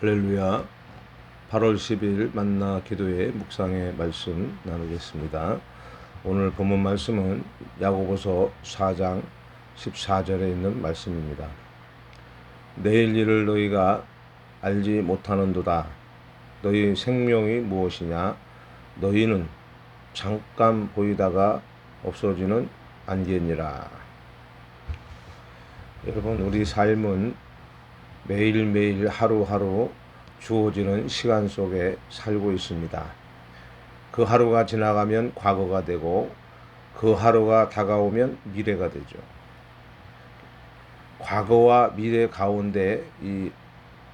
할렐루야. 8월 10일 만나 기도회 묵상의 말씀 나누겠습니다. 오늘 본문 말씀은 야고보서 4장 14절에 있는 말씀입니다. 내일 일을 너희가 알지 못하는도다. 너희 생명이 무엇이냐? 너희는 잠깐 보이다가 없어지는 안개니라. 여러분 우리 삶은 매일매일 하루하루 주어지는 시간 속에 살고 있습니다. 그 하루가 지나가면 과거가 되고 그 하루가 다가오면 미래가 되죠. 과거와 미래 가운데 이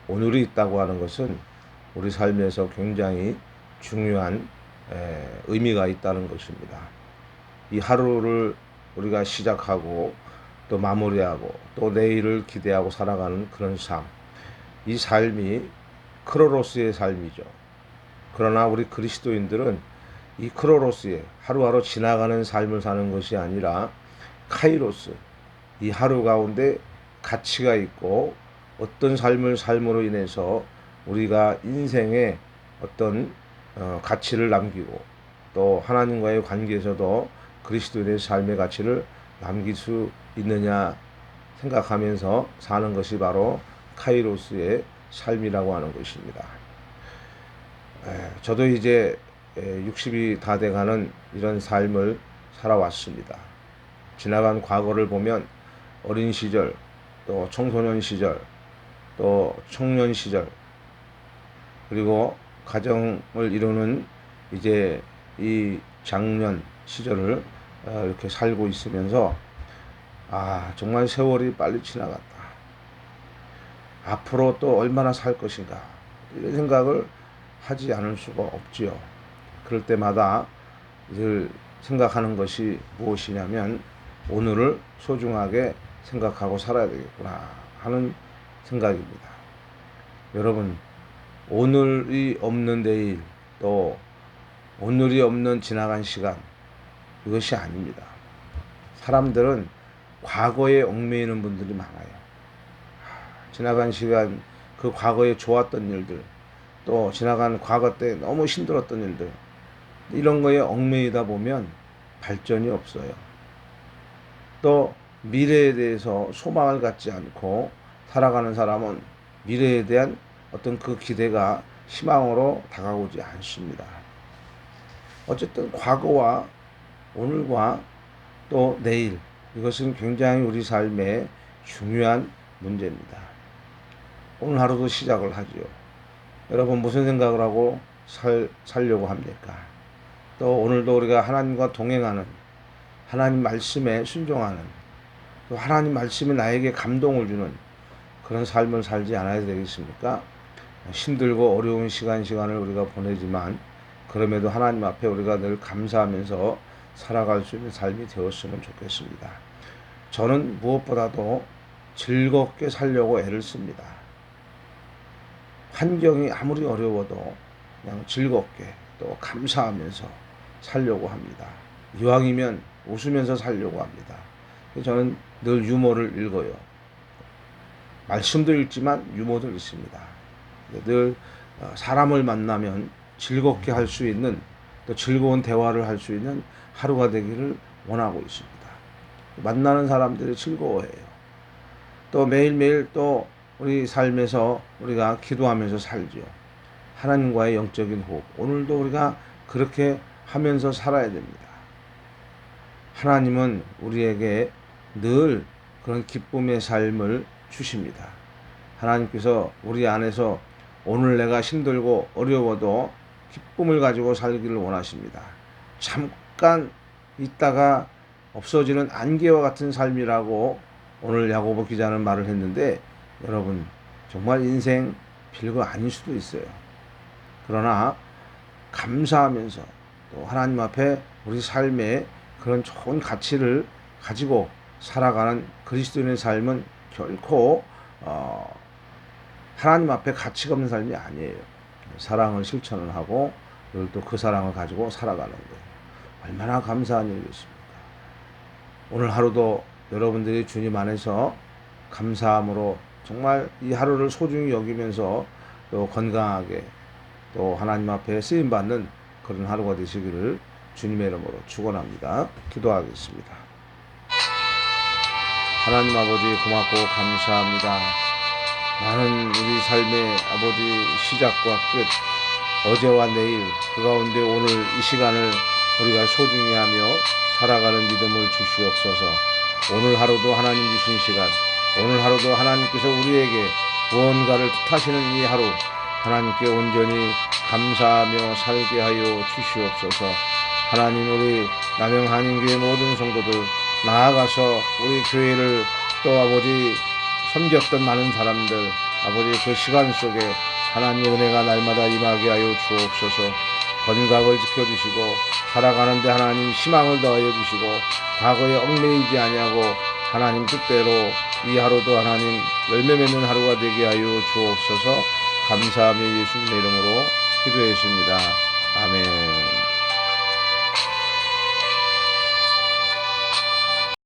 오늘이 있다고 하는 것은 우리 삶에서 굉장히 중요한 의미가 있다는 것입니다. 이 하루를 우리가 시작하고 또 마무리하고 또 내일을 기대하고 살아가는 그런 삶. 이 삶이 크로로스의 삶이죠. 그러나 우리 그리스도인들은 이 크로로스의 하루하루 지나가는 삶을 사는 것이 아니라 카이로스, 이 하루 가운데 가치가 있고 어떤 삶을 삶으로 인해서 우리가 인생에 어떤 어, 가치를 남기고 또 하나님과의 관계에서도 그리스도인의 삶의 가치를 남길 수 있느냐 생각하면서 사는 것이 바로 카이로스의 삶이라고 하는 것입니다. 저도 이제 60이 다 돼가는 이런 삶을 살아왔습니다. 지나간 과거를 보면 어린 시절, 또 청소년 시절, 또 청년 시절, 그리고 가정을 이루는 이제 이 장년 시절을 어, 이렇게 살고 있으면서 아 정말 세월이 빨리 지나갔다. 앞으로 또 얼마나 살 것인가 이런 생각을 하지 않을 수가 없지요. 그럴 때마다 늘 생각하는 것이 무엇이냐면 오늘을 소중하게 생각하고 살아야 되겠구나 하는 생각입니다. 여러분 오늘이 없는 내일 또 오늘이 없는 지나간 시간 이것이 아닙니다. 사람들은 과거에 얽매이는 분들이 많아요. 지나간 시간, 그 과거에 좋았던 일들, 또 지나간 과거 때 너무 힘들었던 일들, 이런 거에 얽매이다 보면 발전이 없어요. 또 미래에 대해서 소망을 갖지 않고 살아가는 사람은 미래에 대한 어떤 그 기대가 희망으로 다가오지 않습니다. 어쨌든 과거와 오늘과 또 내일 이것은 굉장히 우리 삶의 중요한 문제입니다. 오늘 하루도 시작을 하지요. 여러분 무슨 생각을 하고 살, 살려고 합니까? 또 오늘도 우리가 하나님과 동행하는 하나님 말씀에 순종하는 또 하나님 말씀이 나에게 감동을 주는 그런 삶을 살지 않아야 되겠습니까? 힘들고 어려운 시간 시간을 우리가 보내지만 그럼에도 하나님 앞에 우리가 늘 감사하면서 살아갈 수 있는 삶이 되었으면 좋겠습니다. 저는 무엇보다도 즐겁게 살려고 애를 씁니다. 환경이 아무리 어려워도 그냥 즐겁게 또 감사하면서 살려고 합니다. 이왕이면 웃으면서 살려고 합니다. 저는 늘 유머를 읽어요. 말씀도 읽지만 유머도 읽습니다. 늘 어, 사람을 만나면 즐겁게 할 수 있는 또 즐거운 대화를 할 수 있는 하루가 되기를 원하고 있습니다. 만나는 사람들이 즐거워해요. 또 매일매일 또 우리 삶에서 우리가 기도하면서 살죠. 하나님과의 영적인 호흡. 오늘도 우리가 그렇게 하면서 살아야 됩니다. 하나님은 우리에게 늘 그런 기쁨의 삶을 주십니다. 하나님께서 우리 안에서 오늘 내가 힘들고 어려워도 기쁨을 가지고 살기를 원하십니다. 잠깐 있다가 없어지는 안개와 같은 삶이라고 오늘 야고보 기자는 말을 했는데 여러분 정말 인생 별거 아닐 수도 있어요. 그러나 감사하면서 또 하나님 앞에 우리 삶에 그런 좋은 가치를 가지고 살아가는 그리스도인의 삶은 결코 어, 하나님 앞에 가치가 없는 삶이 아니에요. 사랑을 실천을 하고 또그 사랑을 가지고 살아가는 거예요. 얼마나 감사한 일이겠습니까? 오늘 하루도 여러분들이 주님 안에서 감사함으로 정말 이 하루를 소중히 여기면서 또 건강하게 또 하나님 앞에 쓰임 받는 그런 하루가 되시기를 주님의 이름으로 축원합니다. 기도하겠습니다. 하나님 아버지 고맙고 감사합니다. 많은 우리 삶의 아버지 시작과 끝 어제와 내일 그 가운데 오늘 이 시간을 우리가 소중히 하며 살아가는 믿음을 주시옵소서. 오늘 하루도 하나님 주신 시간, 오늘 하루도 하나님께서 우리에게 무언가를 뜻하시는 이 하루, 하나님께 온전히 감사하며 살게 하여 주시옵소서. 하나님 우리 남영 한인교회 모든 성도들 나아가서 우리 교회를 또 아버지 섬겼던 많은 사람들 아버지 그 시간 속에 하나님 은혜가 날마다 임하게 하여 주옵소서. 건강을 지켜주시고 살아가는데 하나님 희망을 더하여 주시고 과거에 얽매이지 아니하고 하나님 뜻대로 이 하루도 하나님 열매 맺는 하루가 되게 하여 주옵소서. 감사하며 예수님의 이름으로 기도했습니다. 아멘